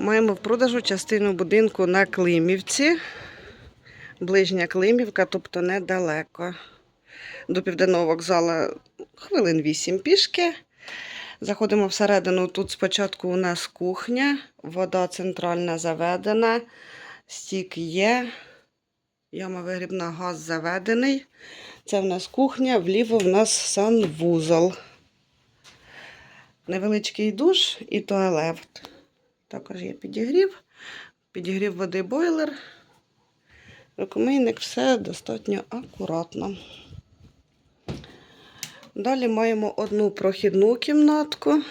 Маємо в продажу частину будинку на Климівці. Ближня Климівка, тобто недалеко. До південного вокзалу хвилин 8 пішки. Заходимо всередину. Тут спочатку у нас кухня, вода центральна заведена, стік є, яма вигрібна, газ заведений. Це в нас кухня, вліво в нас санвузол. Невеличкий душ і туалет. Також є підігрів, підігрів води бойлер. Рукомийник, все достатньо акуратно. Далі маємо одну прохідну кімнатку.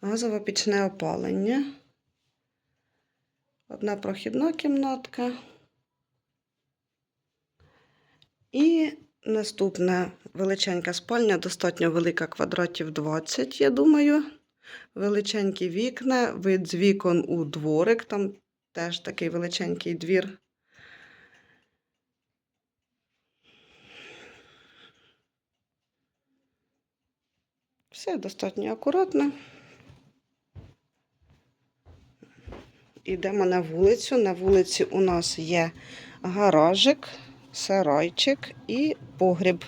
Газове пічне опалення. Одна прохідна кімнатка. І наступна величенька спальня, достатньо велика, квадратів 20, я думаю. Величенькі вікна, вид з вікон у дворик, там теж такий величенький двір. Все достатньо акуратно. Йдемо на вулицю. На вулиці у нас є гаражик, сарайчик і погріб.